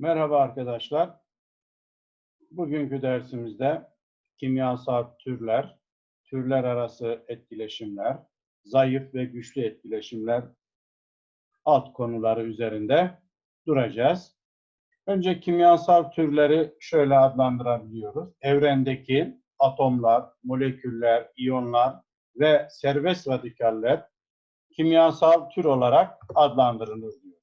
Merhaba arkadaşlar. Bugünkü dersimizde kimyasal türler, türler arası etkileşimler, zayıf ve güçlü etkileşimler alt konuları üzerinde duracağız. Önce kimyasal türleri şöyle adlandırabiliyoruz. Evrendeki atomlar, moleküller, iyonlar ve serbest radikaller kimyasal tür olarak adlandırılır diyoruz.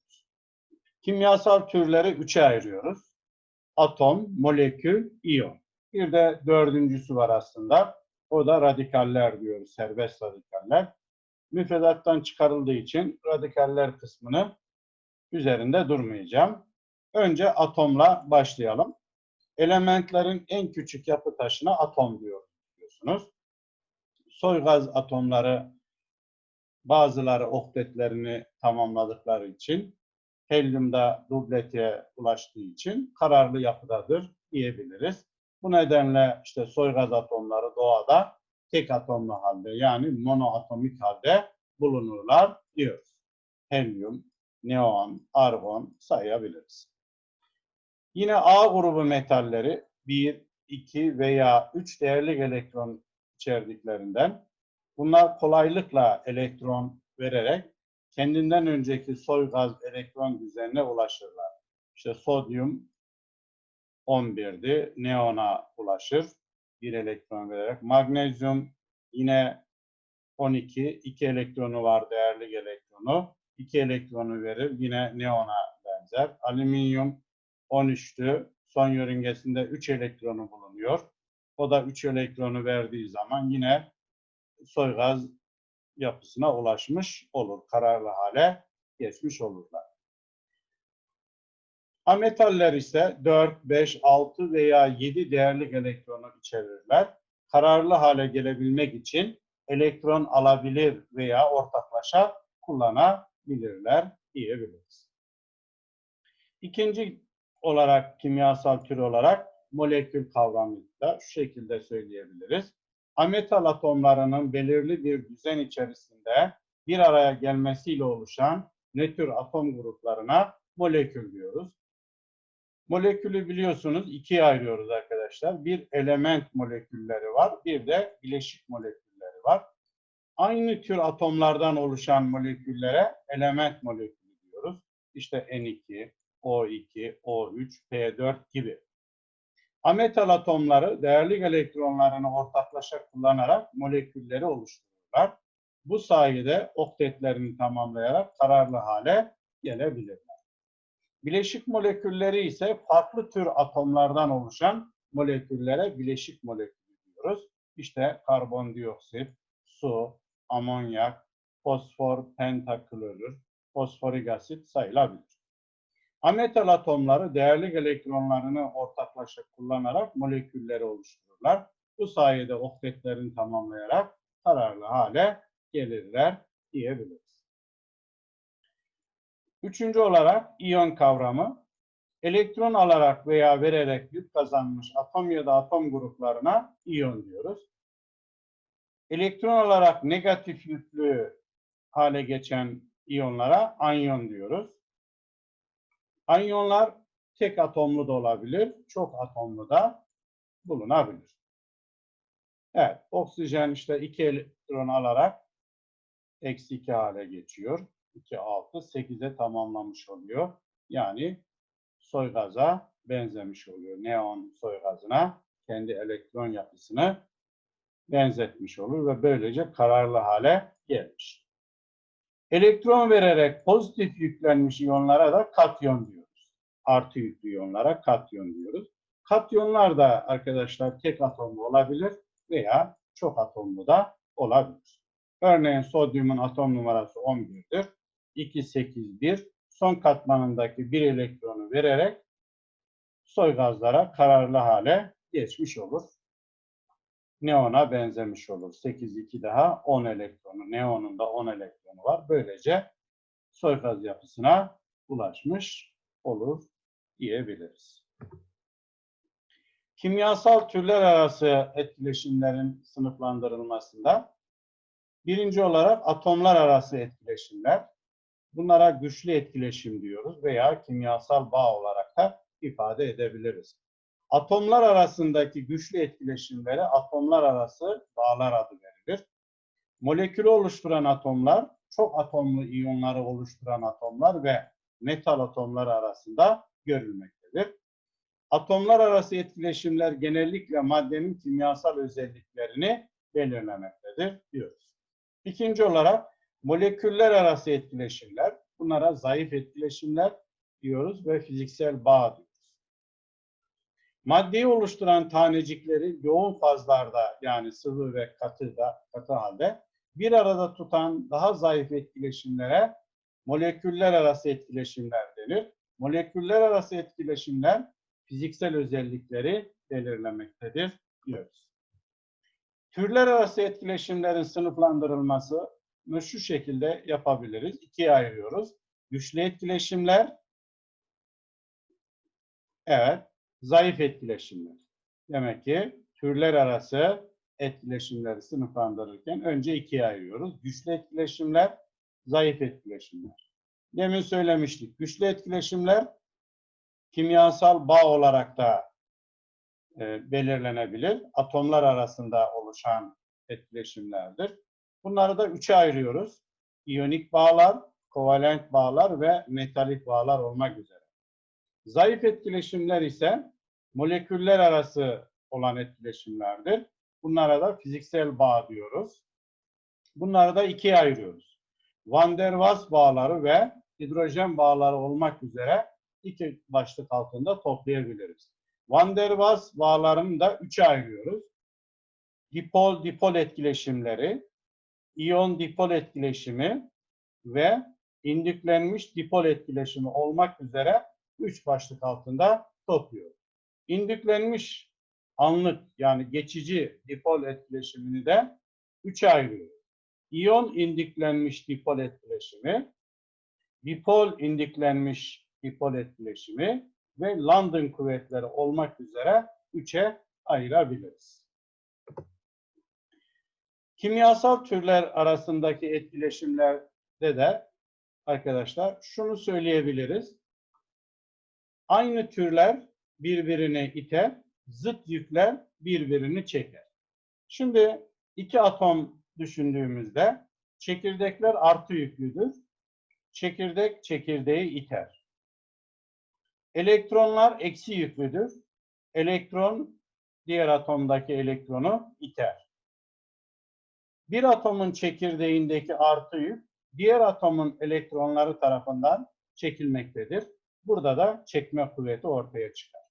Kimyasal türleri üçe ayırıyoruz. Atom, molekül, iyon. Bir de dördüncüsü var aslında. O da radikaller diyoruz, serbest radikaller. Müfredattan çıkarıldığı için radikaller kısmını üzerinde durmayacağım. Önce atomla başlayalım. Elementlerin en küçük yapı taşına atom diyorsunuz. Soygaz atomları bazıları oktetlerini tamamladıkları için helyumda dubletiye ulaştığı için kararlı yapıdadır diyebiliriz. Bu nedenle işte soygaz atomları doğada tek atomlu halde yani monoatomik halde bulunurlar diyoruz. Helyum, neon, argon sayabiliriz. Yine A grubu metalleri 1, 2 veya 3 değerli elektron içerdiklerinden bunlar kolaylıkla elektron vererek kendinden önceki soy gaz elektron düzenine ulaşırlar. İşte sodyum 11'di, neona ulaşır bir elektron vererek. Magnezyum yine 12, 2 elektronu var değerli elektronu. 2 elektronu verir yine neona benzer. Alüminyum 13'tü. Son yörüngesinde 3 elektronu bulunuyor. O da 3 elektronu verdiği zaman yine soy gaz yapısına ulaşmış olur. Kararlı hale geçmiş olurlar. Ametaller ise 4, 5, 6 veya 7 değerli elektronu içerirler. Kararlı hale gelebilmek için elektron alabilir veya ortaklaşa kullanabilirler diyebiliriz. İkinci olarak kimyasal tür olarak molekül kavramını şu şekilde söyleyebiliriz. Ametal atomlarının belirli bir düzen içerisinde bir araya gelmesiyle oluşan nötr atom gruplarına molekül diyoruz. Molekülü biliyorsunuz ikiye ayırıyoruz arkadaşlar. Bir element molekülleri var, bir de bileşik molekülleri var. Aynı tür atomlardan oluşan moleküllere element molekülü diyoruz. İşte N2, O2, O3, P4 gibi. Ametal atomları değerli elektronlarını ortaklaşa kullanarak molekülleri oluştururlar. Bu sayede oktetlerini tamamlayarak kararlı hale gelebilirler. Bileşik molekülleri ise farklı tür atomlardan oluşan moleküllere bileşik molekül diyoruz. İşte karbondioksit, su, amonyak, fosfor pentaklorür, fosforik asit sayılabilir. Ametal atomları değerli elektronlarını ortaklaşa kullanarak molekülleri oluştururlar. Bu sayede oktetlerini tamamlayarak kararlı hale gelirler diyebiliriz. Üçüncü olarak iyon kavramı. Elektron alarak veya vererek yük kazanmış atom ya da atom gruplarına iyon diyoruz. Elektron alarak negatif yüklü hale geçen iyonlara anyon diyoruz. Anyonlar tek atomlu da olabilir, çok atomlu da bulunabilir. Evet, oksijen işte iki elektron alarak eksi 2 hale geçiyor. 2, 6, 8'e tamamlamış oluyor. Yani soy gaza benzemiş oluyor. Neon soy gazına kendi elektron yapısını benzetmiş olur ve böylece kararlı hale gelmiş. Elektron vererek pozitif yüklenmiş iyonlara da katyon diyoruz. Artı yüklü iyonlara katyon diyoruz. Katyonlar da arkadaşlar tek atomlu olabilir veya çok atomlu da olabilir. Örneğin sodyumun atom numarası 11'dir. 2, 8, 1 son katmanındaki bir elektronu vererek soy gazlara kararlı hale geçmiş olur. Neona benzemiş olur. 8, 2 daha 10 elektronu. Neonun da 10 elektronu var. Böylece soy gaz yapısına ulaşmış olur diyebiliriz. Kimyasal türler arası etkileşimlerin sınıflandırılmasında birinci olarak atomlar arası etkileşimler. Bunlara güçlü etkileşim diyoruz veya kimyasal bağ olarak da ifade edebiliriz. Atomlar arasındaki güçlü etkileşimlere atomlar arası bağlar adı verilir. Molekülü oluşturan atomlar, çok atomlu iyonları oluşturan atomlar ve metal atomları arasında görülmektedir. Atomlar arası etkileşimler genellikle maddenin kimyasal özelliklerini belirlemektedir diyoruz. İkinci olarak moleküller arası etkileşimler, bunlara zayıf etkileşimler diyoruz ve fiziksel bağ diyoruz. Maddeyi oluşturan tanecikleri yoğun fazlarda yani sıvı ve katı da katı halde bir arada tutan daha zayıf etkileşimlere moleküller arası etkileşimler denir. Moleküller arası etkileşimler fiziksel özellikleri belirlemektedir diyoruz. Türler arası etkileşimlerin sınıflandırılmasını şu şekilde yapabiliriz. İkiye ayırıyoruz. Güçlü etkileşimler, evet, zayıf etkileşimler. Demek ki türler arası etkileşimleri sınıflandırırken önce ikiye ayırıyoruz. Güçlü etkileşimler, zayıf etkileşimler. Demin söylemiştik. Güçlü etkileşimler kimyasal bağ olarak da e, belirlenebilir. Atomlar arasında oluşan etkileşimlerdir. Bunları da üçe ayırıyoruz. İyonik bağlar, kovalent bağlar ve metalik bağlar olmak üzere. Zayıf etkileşimler ise moleküller arası olan etkileşimlerdir. Bunlara da fiziksel bağ diyoruz. Bunları da ikiye ayırıyoruz. Van der Waals bağları ve hidrojen bağları olmak üzere iki başlık altında toplayabiliriz. Van der Waals bağlarını da üçe ayırıyoruz. Dipol-dipol etkileşimleri, iyon-dipol etkileşimi ve indüklenmiş dipol etkileşimi olmak üzere üç başlık altında topluyoruz. İndüklenmiş anlık yani geçici dipol etkileşimini de üçe ayırıyoruz. İyon indüklenmiş dipol etkileşimi, dipol indüklenmiş dipol etkileşimi ve London kuvvetleri olmak üzere üçe ayırabiliriz. Kimyasal türler arasındaki etkileşimlerde de arkadaşlar şunu söyleyebiliriz. Aynı türler birbirini iter, zıt yükler birbirini çeker. Şimdi iki atom düşündüğümüzde çekirdekler artı yüklüdür. Çekirdek çekirdeği iter. Elektronlar eksi yüklüdür. Elektron diğer atomdaki elektronu iter. Bir atomun çekirdeğindeki artı yük diğer atomun elektronları tarafından çekilmektedir. Burada da çekme kuvveti ortaya çıkar.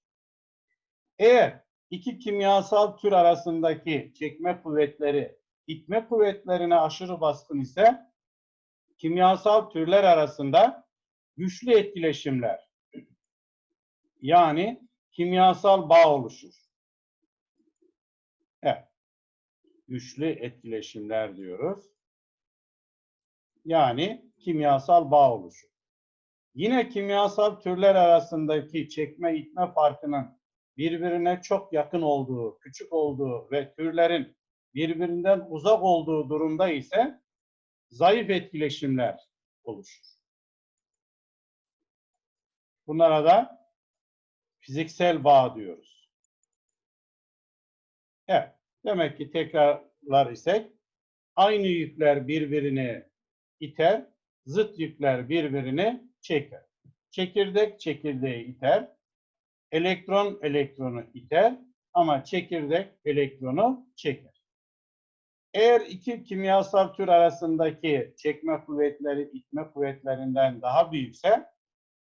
Eğer iki kimyasal tür arasındaki çekme kuvvetleri itme kuvvetlerine aşırı baskın ise kimyasal türler arasında güçlü etkileşimler yani kimyasal bağ oluşur. Evet. Güçlü etkileşimler diyoruz. Yani kimyasal bağ oluşur. Yine kimyasal türler arasındaki çekme itme farkının birbirine çok yakın olduğu, küçük olduğu ve türlerin birbirinden uzak olduğu durumda ise zayıf etkileşimler oluşur. Bunlara da fiziksel bağ diyoruz. Evet, demek ki tekrarlar isek aynı yükler birbirini iter, zıt yükler birbirini çeker. Çekirdek çekirdeği iter, elektron elektronu iter ama çekirdek elektronu çeker. Eğer iki kimyasal tür arasındaki çekme kuvvetleri itme kuvvetlerinden daha büyükse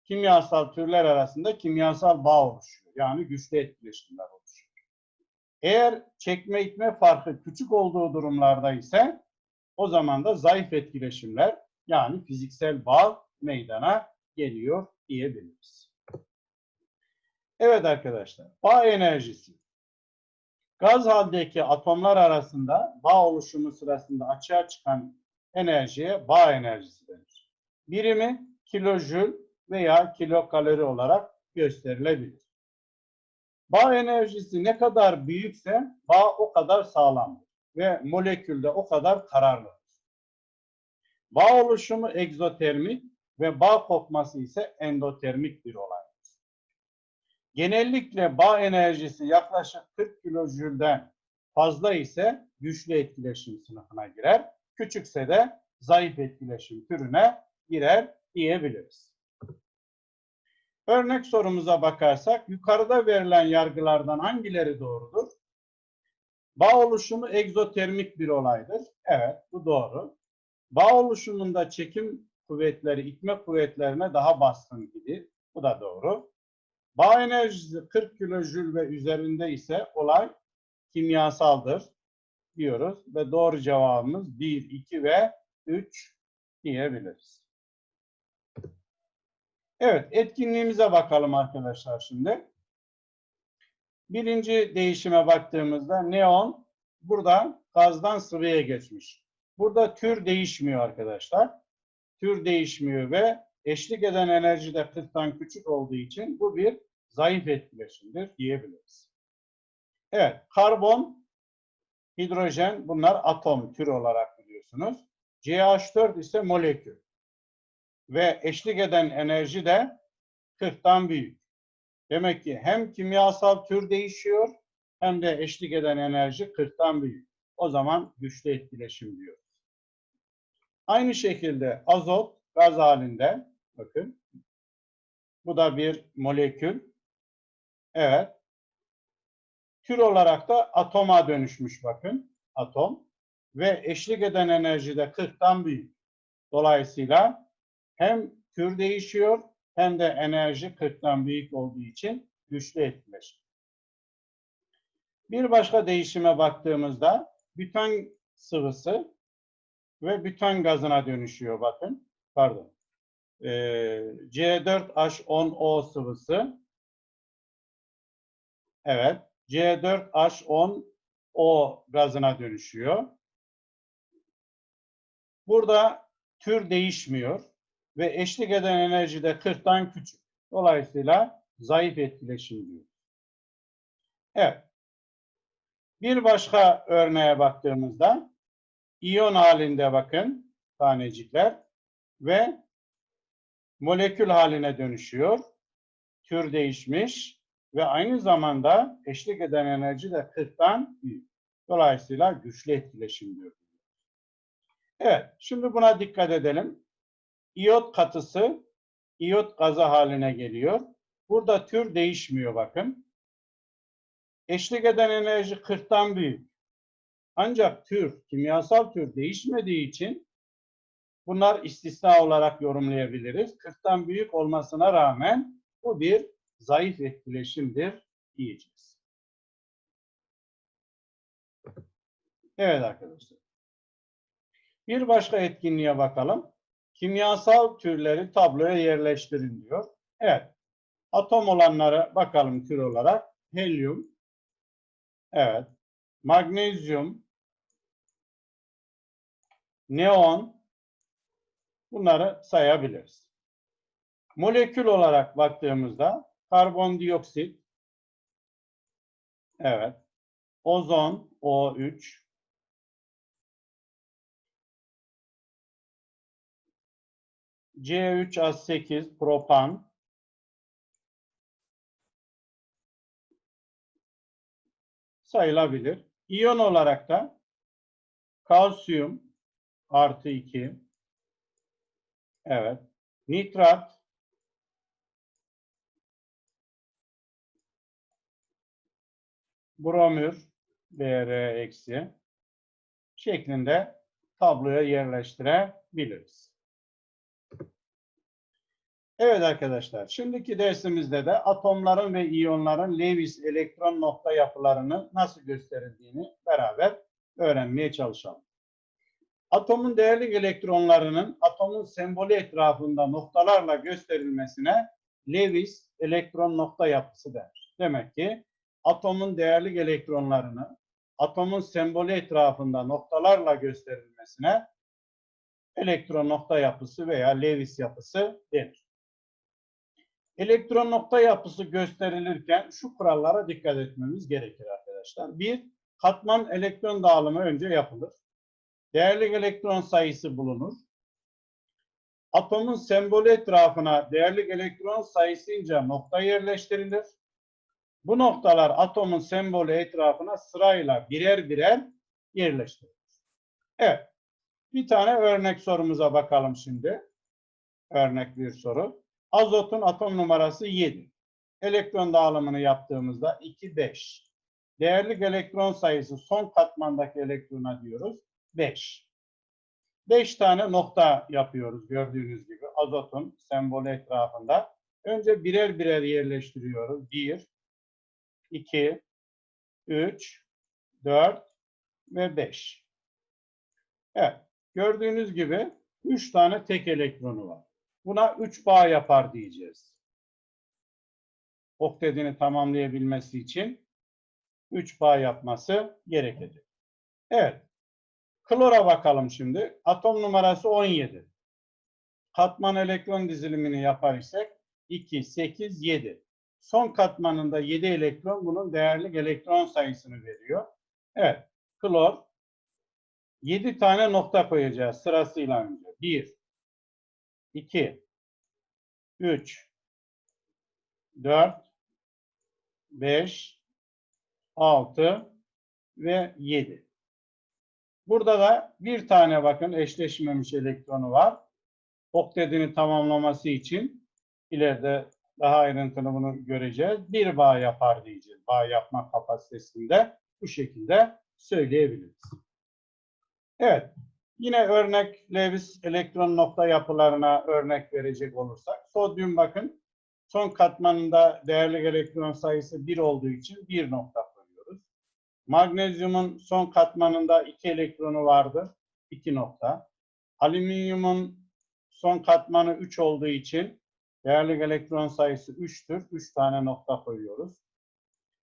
kimyasal türler arasında kimyasal bağ oluşuyor. Yani güçlü etkileşimler oluşuyor. Eğer çekme itme farkı küçük olduğu durumlarda ise o zaman da zayıf etkileşimler yani fiziksel bağ meydana geliyor diyebiliriz. Evet arkadaşlar, bağ enerjisi. Gaz haldeki atomlar arasında bağ oluşumu sırasında açığa çıkan enerjiye bağ enerjisi denir. Birimi kilojül veya kilokalori olarak gösterilebilir. Bağ enerjisi ne kadar büyükse bağ o kadar sağlamdır ve molekülde o kadar kararlıdır. Bağ oluşumu egzotermik ve bağ kopması ise endotermik bir olaydır. Genellikle bağ enerjisi yaklaşık 40 kilojülden fazla ise güçlü etkileşim sınıfına girer. Küçükse de zayıf etkileşim türüne girer diyebiliriz. Örnek sorumuza bakarsak yukarıda verilen yargılardan hangileri doğrudur? Bağ oluşumu egzotermik bir olaydır. Evet, bu doğru. Bağ oluşumunda çekim kuvvetleri itme kuvvetlerine daha baskın gider. Bu da doğru. Bağ enerjisi 40 kilojül ve üzerinde ise olay kimyasaldır diyoruz ve doğru cevabımız 1, 2 ve 3 diyebiliriz. Evet, etkinliğimize bakalım arkadaşlar şimdi. Birinci değişime baktığımızda neon burada gazdan sıvıya geçmiş. Burada tür değişmiyor arkadaşlar. Tür değişmiyor ve eşlik eden enerji de 40'tan küçük olduğu için bu bir zayıf etkileşimdir diyebiliriz. Evet, karbon, hidrojen bunlar atom tür olarak biliyorsunuz. CH4 ise molekül. Ve eşlik eden enerji de 40'tan büyük. Demek ki hem kimyasal tür değişiyor hem de eşlik eden enerji 40'tan büyük. O zaman güçlü etkileşim diyoruz. Aynı şekilde azot gaz halinde bakın bu da bir molekül. Evet. Tür olarak da atoma dönüşmüş bakın. Atom. Ve eşlik eden enerji de 40'tan büyük. Dolayısıyla hem tür değişiyor hem de enerji 40'tan büyük olduğu için güçlü etkileşim. Bir başka değişime baktığımızda bütan sıvısı ve bütan gazına dönüşüyor bakın. Pardon. Ee, C4H10O sıvısı. Evet. C4H10O gazına dönüşüyor. Burada tür değişmiyor ve eşlik eden enerji de 40'tan küçük. Dolayısıyla zayıf etkileşim diyor. Evet. Bir başka örneğe baktığımızda iyon halinde bakın tanecikler ve molekül haline dönüşüyor. Tür değişmiş ve aynı zamanda eşlik eden enerji de 40'tan büyük. Dolayısıyla güçlü etkileşim diyor. Evet, şimdi buna dikkat edelim. İyot katısı iyot gazı haline geliyor. Burada tür değişmiyor bakın. Eşlik eden enerji 40'tan büyük. Ancak tür, kimyasal tür değişmediği için bunlar istisna olarak yorumlayabiliriz. 40'tan büyük olmasına rağmen bu bir zayıf etkileşimdir diyeceğiz. Evet arkadaşlar. Bir başka etkinliğe bakalım. Kimyasal türleri tabloya yerleştirin diyor. Evet. Atom olanlara bakalım tür olarak. Helyum. Evet. Magnezyum. Neon. Bunları sayabiliriz. Molekül olarak baktığımızda karbondioksit. Evet. Ozon O3. C3H8 propan sayılabilir. İyon olarak da kalsiyum artı 2 evet nitrat bromür Br eksi şeklinde tabloya yerleştirebiliriz. Evet arkadaşlar, şimdiki dersimizde de atomların ve iyonların Lewis elektron nokta yapılarını nasıl gösterildiğini beraber öğrenmeye çalışalım. Atomun değerli elektronlarının atomun sembolü etrafında noktalarla gösterilmesine Lewis elektron nokta yapısı denir. Demek ki atomun değerli elektronlarını atomun sembolü etrafında noktalarla gösterilmesine elektron nokta yapısı veya Lewis yapısı denir. Elektron nokta yapısı gösterilirken şu kurallara dikkat etmemiz gerekir arkadaşlar. Bir, katman elektron dağılımı önce yapılır. Değerli elektron sayısı bulunur. Atomun sembolü etrafına değerli elektron sayısınca nokta yerleştirilir. Bu noktalar atomun sembolü etrafına sırayla birer birer yerleştirilir. Evet. Bir tane örnek sorumuza bakalım şimdi. Örnek bir soru. Azotun atom numarası 7. Elektron dağılımını yaptığımızda 2, 5. Değerlik elektron sayısı son katmandaki elektrona diyoruz 5. 5 tane nokta yapıyoruz gördüğünüz gibi azotun sembolü etrafında. Önce birer birer yerleştiriyoruz. 1, 2, 3, 4 ve 5. Evet. Gördüğünüz gibi 3 tane tek elektronu var. Buna 3 bağ yapar diyeceğiz. Oktedini tamamlayabilmesi için 3 bağ yapması gerekecek. Evet. Klora bakalım şimdi. Atom numarası 17. Katman elektron dizilimini yapar isek 2, 8, 7. Son katmanında 7 elektron bunun değerli elektron sayısını veriyor. Evet. Klor 7 tane nokta koyacağız sırasıyla önce. 1, 2, 3, 4, 5, 6 ve 7. Burada da bir tane bakın eşleşmemiş elektronu var. Oktedini tamamlaması için ileride daha ayrıntılı bunu göreceğiz. Bir bağ yapar diyeceğiz. Bağ yapma kapasitesinde bu şekilde söyleyebiliriz. Evet. Yine örnek Lewis elektron nokta yapılarına örnek verecek olursak. Sodyum bakın son katmanında değerli elektron sayısı 1 olduğu için 1 nokta. Magnezyumun son katmanında 2 elektronu vardır. 2 nokta. Alüminyumun son katmanı 3 olduğu için değerli elektron sayısı 3'tür. 3 tane nokta koyuyoruz.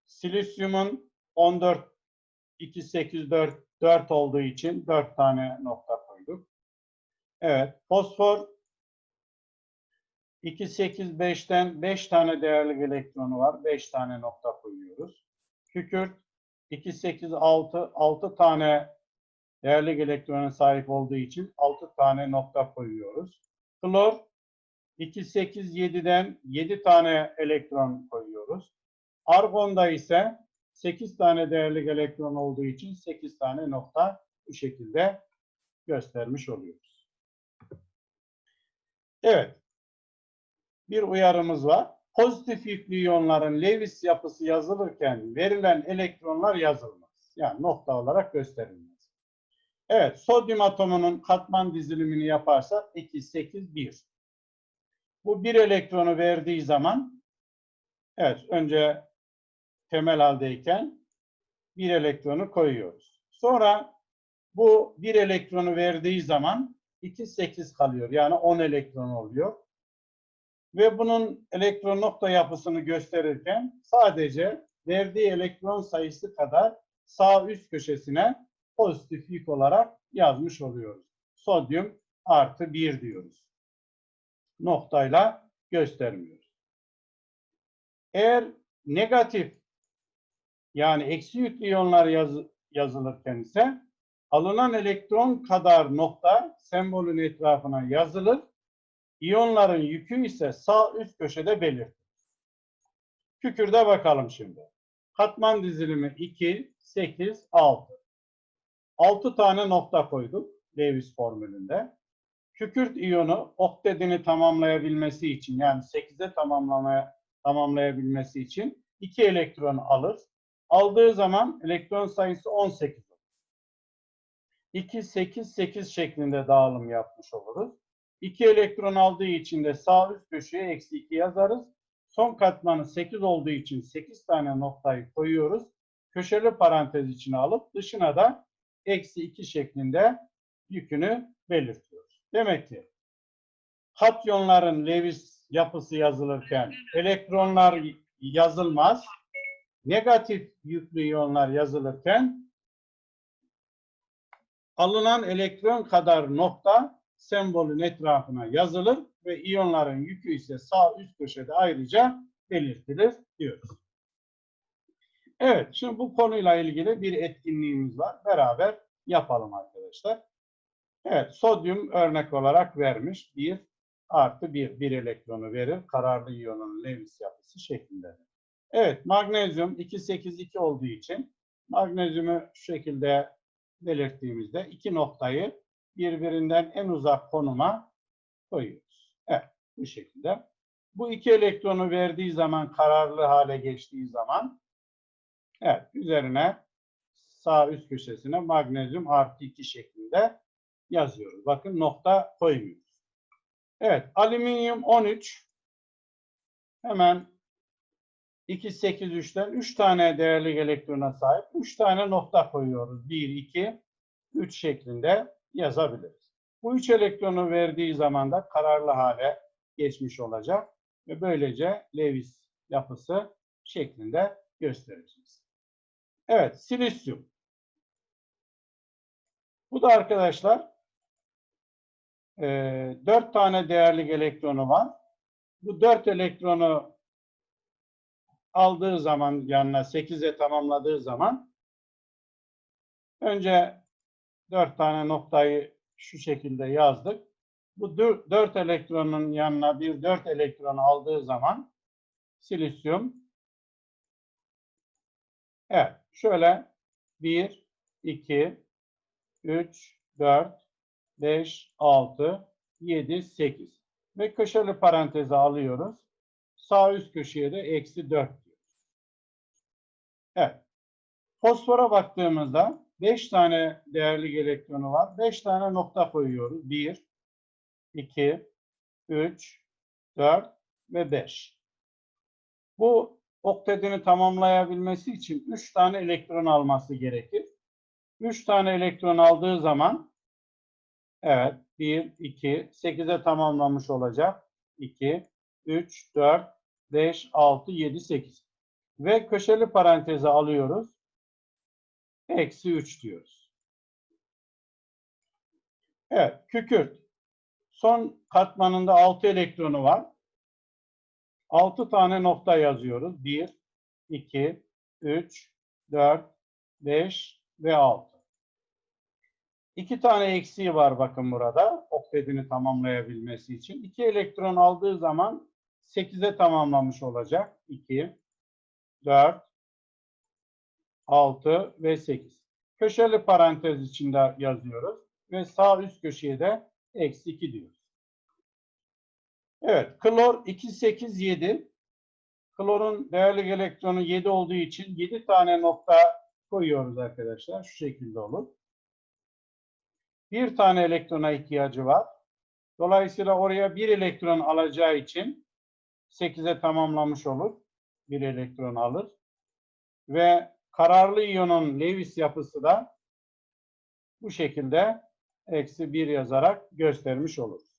Silisyumun 14 2 8 4 4 olduğu için 4 tane nokta koyduk. Evet. Fosfor 2 8 5'ten 5 tane değerli elektronu var. 5 tane nokta koyuyoruz. Kükürt 2 8 6 6 tane değerli elektrona sahip olduğu için 6 tane nokta koyuyoruz. Klor 2 8 7'den 7 tane elektron koyuyoruz. Argonda ise 8 tane değerli elektron olduğu için 8 tane nokta bu şekilde göstermiş oluyoruz. Evet. Bir uyarımız var. Pozitif yüklü iyonların Lewis yapısı yazılırken verilen elektronlar yazılmaz. Yani nokta olarak gösterilmez. Evet, sodyum atomunun katman dizilimini yaparsak 2, 8, 1. Bu bir elektronu verdiği zaman evet önce temel haldeyken bir elektronu koyuyoruz. Sonra bu bir elektronu verdiği zaman 2, 8 kalıyor. Yani 10 elektron oluyor. Ve bunun elektron nokta yapısını gösterirken sadece verdiği elektron sayısı kadar sağ üst köşesine pozitif yük olarak yazmış oluyoruz. Sodyum artı 1 diyoruz. Noktayla göstermiyoruz. Eğer negatif yani eksi yüklü iyonlar yaz, yazılırken ise alınan elektron kadar nokta sembolün etrafına yazılır. İyonların yükü ise sağ üst köşede belirtilir. Kükürde bakalım şimdi. Katman dizilimi 2, 8, 6. 6 tane nokta koyduk Lewis formülünde. Kükürt iyonu oktedini tamamlayabilmesi için yani 8'e tamamlamaya tamamlayabilmesi için 2 elektron alır. Aldığı zaman elektron sayısı 18 olur. 2, 8, 8 şeklinde dağılım yapmış oluruz. 2 elektron aldığı için de sağ üst köşeye eksi 2 yazarız. Son katmanı 8 olduğu için 8 tane noktayı koyuyoruz. Köşeli parantez içine alıp dışına da eksi 2 şeklinde yükünü belirtiyoruz. Demek ki katyonların Lewis yapısı yazılırken elektronlar yazılmaz. Negatif yüklü iyonlar yazılırken alınan elektron kadar nokta sembolün etrafına yazılır ve iyonların yükü ise sağ üst köşede ayrıca belirtilir diyoruz. Evet, şimdi bu konuyla ilgili bir etkinliğimiz var. Beraber yapalım arkadaşlar. Evet, sodyum örnek olarak vermiş. 1 artı 1, 1 elektronu verir. Kararlı iyonun Lewis yapısı şeklinde. Evet, magnezyum 282 olduğu için magnezyumu şu şekilde belirttiğimizde iki noktayı birbirinden en uzak konuma koyuyoruz. Evet, bu şekilde. Bu iki elektronu verdiği zaman, kararlı hale geçtiği zaman evet, üzerine sağ üst köşesine magnezyum artı 2 şeklinde yazıyoruz. Bakın nokta koymuyoruz. Evet, alüminyum 13. Hemen 283'ten 3 tane değerli elektrona sahip. 3 tane nokta koyuyoruz. 1, 2, 3 şeklinde yazabiliriz. Bu 3 elektronu verdiği zaman da kararlı hale geçmiş olacak ve böylece Lewis yapısı şeklinde göstereceğiz. Evet, silisyum. Bu da arkadaşlar e, 4 tane değerli elektronu var. Bu 4 elektronu aldığı zaman yanına 8'e tamamladığı zaman önce 4 tane noktayı şu şekilde yazdık. Bu 4 elektronun yanına bir 4 elektron aldığı zaman silisyum evet şöyle 1 2 3 4 5 6 7 8 ve köşeli paranteze alıyoruz. Sağ üst köşeye de eksi 4 diyoruz. Evet. Fosfora baktığımızda 5 tane değerli elektronu var. 5 tane nokta koyuyoruz. 1, 2, 3, 4 ve 5. Bu oktetini tamamlayabilmesi için 3 tane elektron alması gerekir. 3 tane elektron aldığı zaman evet 1, 2, 8'e tamamlamış olacak. 2, 3, 4, 5, 6, 7, 8. Ve köşeli paranteze alıyoruz. Eksi 3 diyoruz. Evet, kükürt. Son katmanında 6 elektronu var. 6 tane nokta yazıyoruz. 1, 2, 3, 4, 5 ve 6. 2 tane eksiği var bakın burada. Oktetini tamamlayabilmesi için. 2 elektron aldığı zaman 8'e tamamlamış olacak. 2, 4, 6 ve 8. Köşeli parantez içinde yazıyoruz. Ve sağ üst köşeye de eksi 2 diyoruz. Evet, klor 2, 8, 7. Klorun değerli elektronu 7 olduğu için 7 tane nokta koyuyoruz arkadaşlar. Şu şekilde olur. Bir tane elektrona ihtiyacı var. Dolayısıyla oraya bir elektron alacağı için 8'e tamamlamış olur. Bir elektron alır. Ve kararlı iyonun Lewis yapısı da bu şekilde eksi 1 yazarak göstermiş oluruz.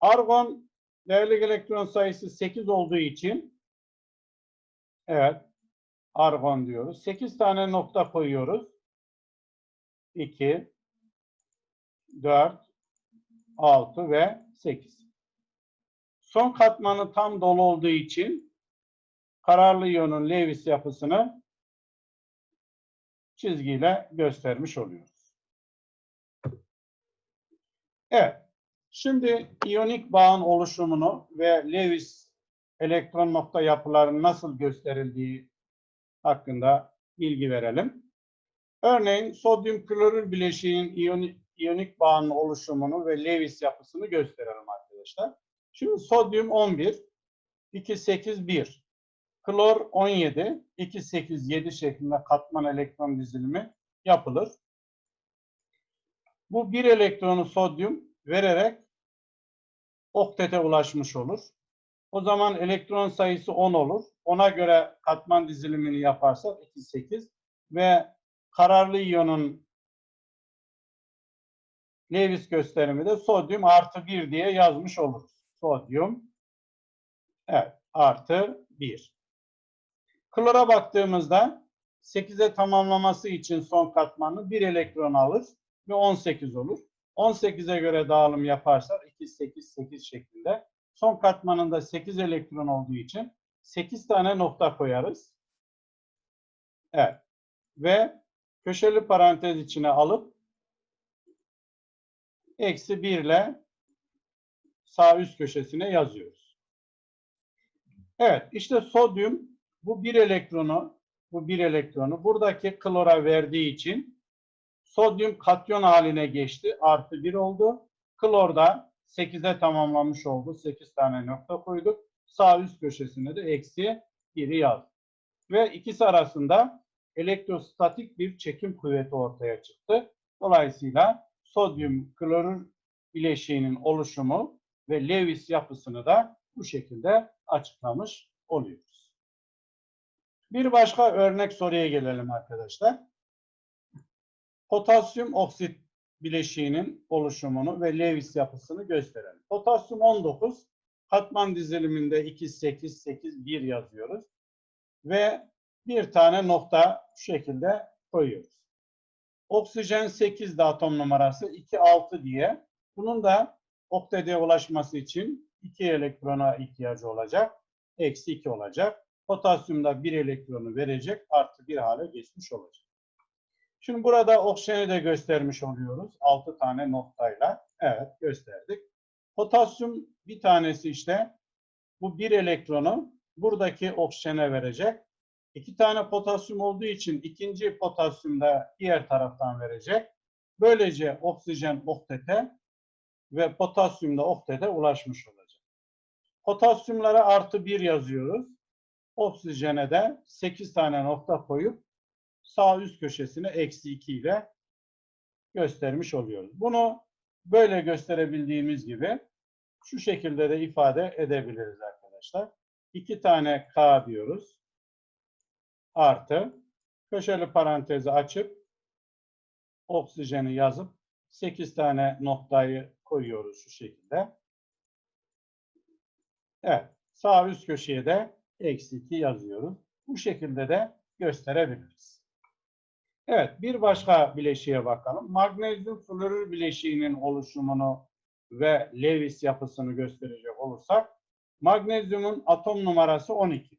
Argon değerli elektron sayısı 8 olduğu için evet argon diyoruz. 8 tane nokta koyuyoruz. 2 4 6 ve 8. Son katmanı tam dolu olduğu için kararlı iyonun Lewis yapısını çizgiyle göstermiş oluyoruz. Evet. Şimdi iyonik bağın oluşumunu ve Lewis elektron nokta yapılarının nasıl gösterildiği hakkında bilgi verelim. Örneğin sodyum klorür bileşiğin iyonik, iyonik bağın oluşumunu ve Lewis yapısını gösterelim arkadaşlar. Şimdi sodyum 11, 2, 8, 1. Klor 17, 2, 8, 7 şeklinde katman elektron dizilimi yapılır. Bu bir elektronu sodyum vererek oktete ulaşmış olur. O zaman elektron sayısı 10 olur. Ona göre katman dizilimini yaparsak 2, 8 ve kararlı iyonun Lewis gösterimi de sodyum artı 1 diye yazmış oluruz. Sodyum evet, artı 1. Klora baktığımızda 8'e tamamlaması için son katmanı 1 elektron alır ve 18 olur. 18'e göre dağılım yaparsak 2, 8, 8 şeklinde. Son katmanında 8 elektron olduğu için 8 tane nokta koyarız. Evet. Ve köşeli parantez içine alıp eksi 1 ile sağ üst köşesine yazıyoruz. Evet. işte sodyum bu bir elektronu bu bir elektronu buradaki klora verdiği için sodyum katyon haline geçti. Artı 1 oldu. Klor da 8'e tamamlamış oldu. 8 tane nokta koyduk. Sağ üst köşesine de eksi 1'i yazdık. Ve ikisi arasında elektrostatik bir çekim kuvveti ortaya çıktı. Dolayısıyla sodyum klorür bileşiğinin oluşumu ve Lewis yapısını da bu şekilde açıklamış oluyoruz. Bir başka örnek soruya gelelim arkadaşlar. Potasyum oksit bileşiğinin oluşumunu ve Lewis yapısını gösterelim. Potasyum 19 katman diziliminde 2, 8, 8, 1 yazıyoruz. Ve bir tane nokta şu şekilde koyuyoruz. Oksijen 8 de atom numarası 2, 6 diye. Bunun da oktede ulaşması için 2 elektrona ihtiyacı olacak. Eksi 2 olacak. Potasyumda 1 elektronu verecek. Artı 1 hale geçmiş olacak. Şimdi burada oksijeni de göstermiş oluyoruz. 6 tane noktayla. Evet gösterdik. Potasyum bir tanesi işte bu bir elektronu buradaki oksijene verecek. İki tane potasyum olduğu için ikinci potasyum da diğer taraftan verecek. Böylece oksijen oktete ve potasyum da oktete ulaşmış olacak. Potasyumlara artı 1 yazıyoruz. Oksijene de 8 tane nokta koyup sağ üst köşesine eksi 2 ile göstermiş oluyoruz. Bunu böyle gösterebildiğimiz gibi şu şekilde de ifade edebiliriz arkadaşlar. 2 tane K diyoruz. Artı köşeli parantezi açıp oksijeni yazıp 8 tane noktayı koyuyoruz şu şekilde. Evet. Sağ üst köşeye de eksi 2 yazıyoruz. Bu şekilde de gösterebiliriz. Evet. Bir başka bileşiğe bakalım. Magnezyum florür bileşiğinin oluşumunu ve Lewis yapısını gösterecek olursak magnezyumun atom numarası 12.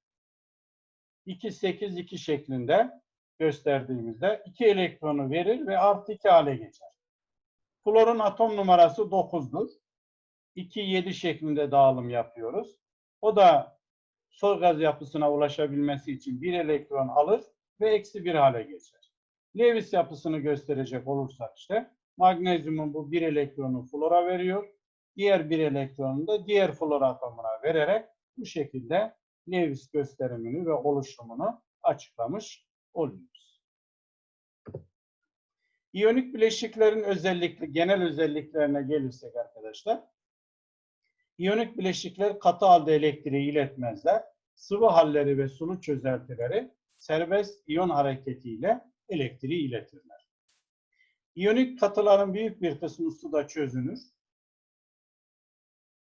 2, 8, 2 şeklinde gösterdiğimizde 2 elektronu verir ve artı 2 hale geçer. Florun atom numarası 9'dur. 2, 7 şeklinde dağılım yapıyoruz. O da sol gaz yapısına ulaşabilmesi için bir elektron alır ve eksi bir hale geçer. Lewis yapısını gösterecek olursak işte magnezyumun bu bir elektronu flora veriyor. Diğer bir elektronunu da diğer flor atomuna vererek bu şekilde Lewis gösterimini ve oluşumunu açıklamış oluyoruz. İyonik bileşiklerin özellikli, genel özelliklerine gelirsek arkadaşlar. İyonik bileşikler katı halde elektriği iletmezler. Sıvı halleri ve sulu çözeltileri serbest iyon hareketiyle elektriği iletirler. İyonik katıların büyük bir kısmı suda çözünür.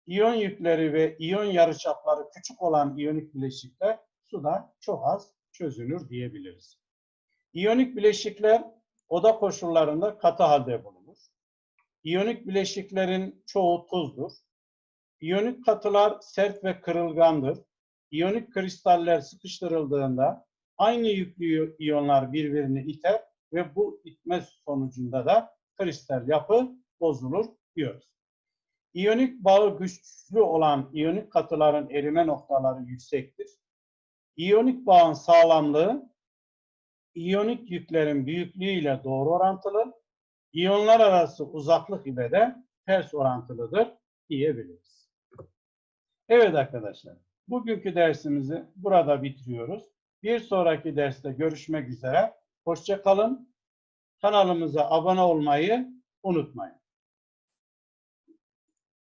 İyon yükleri ve iyon yarıçapları küçük olan iyonik bileşikler suda çok az çözünür diyebiliriz. İyonik bileşikler oda koşullarında katı halde bulunur. İyonik bileşiklerin çoğu tuzdur. İyonik katılar sert ve kırılgandır. İyonik kristaller sıkıştırıldığında aynı yüklü iyonlar birbirini iter ve bu itme sonucunda da kristal yapı bozulur diyoruz. İyonik bağı güçlü olan iyonik katıların erime noktaları yüksektir. İyonik bağın sağlamlığı iyonik yüklerin büyüklüğü ile doğru orantılı, iyonlar arası uzaklık ile de ters orantılıdır diyebiliriz. Evet arkadaşlar, bugünkü dersimizi burada bitiriyoruz. Bir sonraki derste görüşmek üzere. Hoşça kalın. Kanalımıza abone olmayı unutmayın.